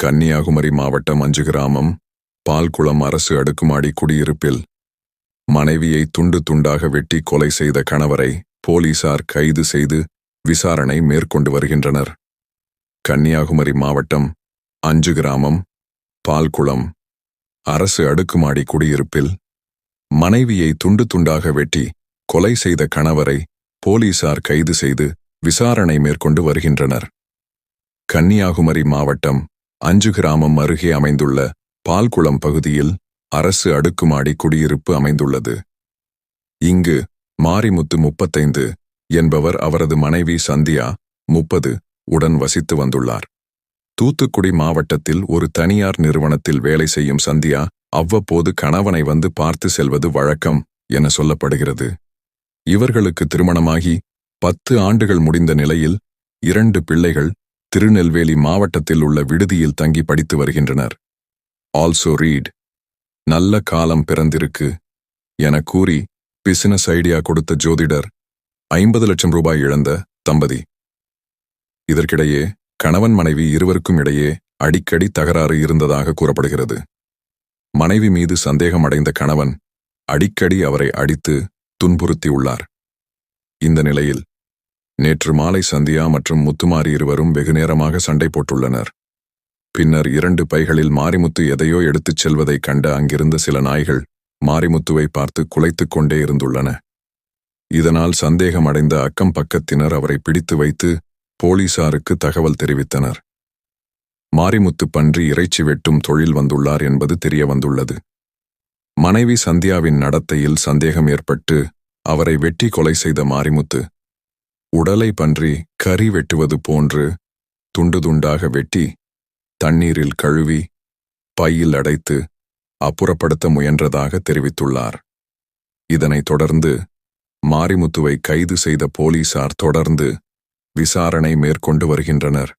கன்னியாகுமரி மாவட்டம் அஞ்சு கிராமம் பால்குளம் அரசு அடுக்குமாடி குடியிருப்பில் மனைவியை துண்டு துண்டாக வெட்டி கொலை செய்த கணவரை போலீசார் கைது செய்து விசாரணை மேற்கொண்டு வருகின்றனர். கன்னியாகுமரி மாவட்டம் அஞ்சு கிராமம் பால்குளம் அரசு அடுக்குமாடி குடியிருப்பில் மனைவியை துண்டு துண்டாக வெட்டி கொலை செய்த கணவரை போலீசார் கைது செய்து விசாரணை மேற்கொண்டு வருகின்றனர். கன்னியாகுமரி மாவட்டம் அஞ்சு கிராமம் அருகே அமைந்துள்ள பால்குளம் பகுதியில் அரசு அடுக்குமாடி குடியிருப்பு அமைந்துள்ளது. இங்கு மாரிமுத்து முப்பத்தைந்து என்பவர் அவரது மனைவி சந்தியா முப்பது உடன் வசித்து வந்துள்ளார். தூத்துக்குடி மாவட்டத்தில் ஒரு தனியார் நிறுவனத்தில் வேலை செய்யும் சந்தியா அவ்வப்போது கணவனை வந்து பார்த்து செல்வது வழக்கம் என சொல்லப்படுகிறது. இவர்களுக்கு திருமணமாகி பத்து ஆண்டுகள் முடிந்த நிலையில் இரண்டு பிள்ளைகள் திருநெல்வேலி மாவட்டத்தில் உள்ள விடுதியில் தங்கி படித்து வருகின்றனர். ஆல்சோ ரீட் நல்ல காலம் பிறந்திருக்கு என கூறி பிசினஸ் ஐடியா கொடுத்த ஜோதிடர் ஐம்பது லட்சம் ரூபாய் இழந்த தம்பதி. இதற்கிடையே கணவன் மனைவி இருவருக்கும் இடையே அடிக்கடி தகராறு இருந்ததாக கூறப்படுகிறது. மனைவி மீது சந்தேகம் அடைந்த கணவன் அடிக்கடி அவரை அடித்து துன்புறுத்தியுள்ளார். இந்த நிலையில் நேற்று மாலை சந்தியா மற்றும் முத்துமாரி இருவரும் வெகுநேரமாக சண்டை போட்டுள்ளனர். பின்னர் இரண்டு பைகளில் மாரிமுத்து எதையோ எடுத்துச் செல்வதைக் கண்ட அங்கிருந்த சில நாய்கள் மாரிமுத்துவை பார்த்து குலைத்துக் கொண்டே இருந்துள்ளன. இதனால் சந்தேகம் அடைந்த அக்கம் பக்கத்தினர் அவரை பிடித்து வைத்து போலீசாருக்கு தகவல் தெரிவித்தனர். மாரிமுத்து பன்றி இறைச்சி வெட்டும் தொழில் வந்துள்ளார் என்பது தெரிய வந்துள்ளது மனைவி சந்தியாவின் நடத்தையில் சந்தேகம் ஏற்பட்டு அவரை வெட்டி கொலை செய்த மாரிமுத்து உடலை பன்றி கறி வெட்டுவது போன்று துண்டு துண்டாக வெட்டி தண்ணீரில் கழுவி பையில் அடைத்து அப்புறப்படுத்த முயன்றதாக தெரிவித்துள்ளார். இதனைத் தொடர்ந்து மாரிமுத்துவை கைது செய்த போலீசார் தொடர்ந்து விசாரணை மேற்கொண்டு வருகின்றனர்.